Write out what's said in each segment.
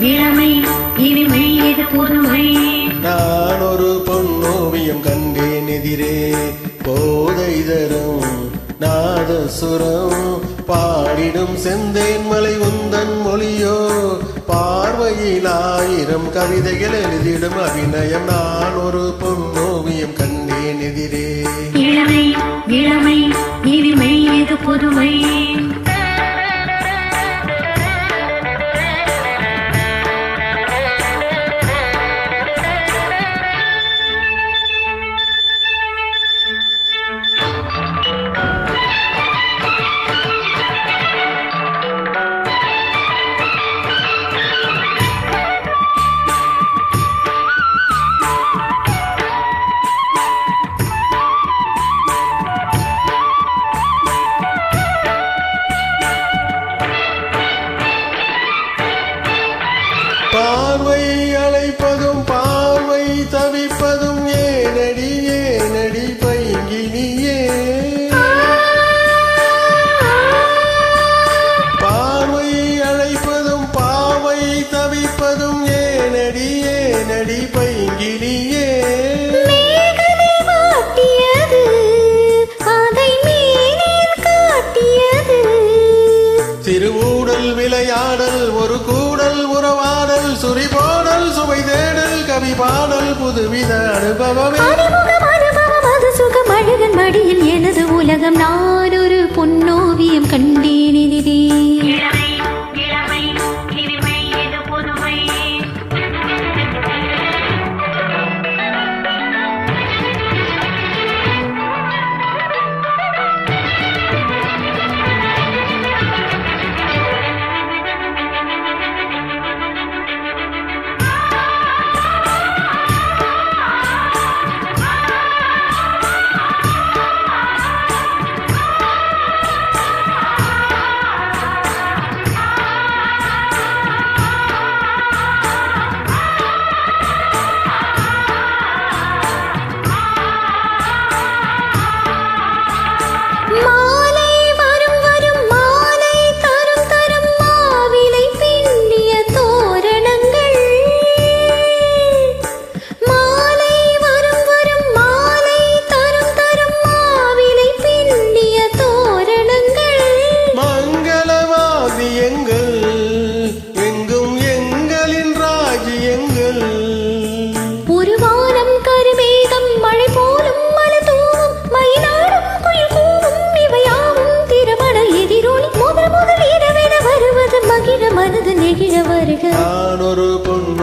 இளமை இனிமை இது புதுமை. நான் ஒரு பொன்னோவியம் கண்டேன் எதிரே. போதை தரும் நாதசுரம் பாடிடும் செந்தேன் மலை உந்தன் மொழியோ. பார்வையில் ஆயிரம் கவிதைகள் எழுதிடும் அபிநயம். நான் ஒரு பொன்னோவியம் கண்டேன் எதிரே. இளமை இளமை இனிமை இது புதுமை. விளையாடல் ஒரு கூடல் உறவாடல் சுரிபோடல் சுவை தேடல் கவி பாடல் புதுவித அனுபவமே.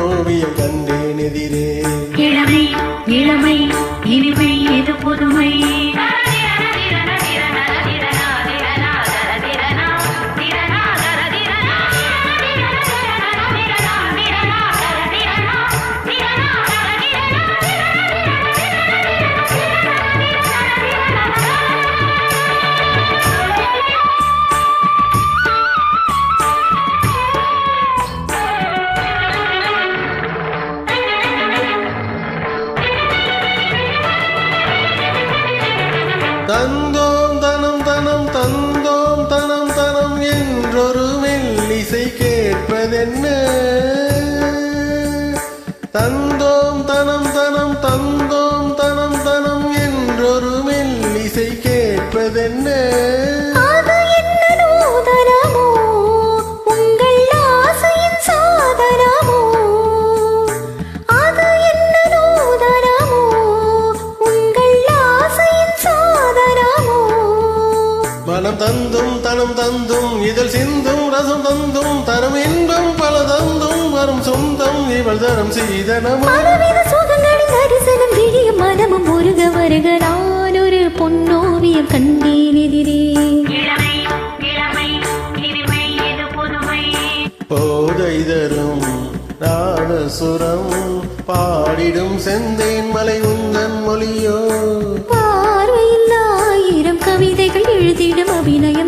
பொன்னோவியம் கண்டேன் எதிரே. இளமை இளமை இனிமை இது புதுமை? தந்தோம் தனம் தனம் தந்தோம் தனம் தனம் என்றொரு மெல்லிசை கேட்பதென்ன? மனம் தந்தும் தனம் தந்தும் இதழ் சிந்தும் ரசம் தந்தும் தரம் இன்பம் பல தந்தும் வரும் சொந்தம் இவள் தரம் சீதனமோ பலவித சுகங்களின் தரிசனம் விழியும் மனமும் முருக வருக நான் ஒரு பொன்னோவியம் கண்டேன் எதிரே. போதை தரும் நாதசுரம் பாடிடும் செந்தேன் மலை உந்தன் மொழியோ. വിനയം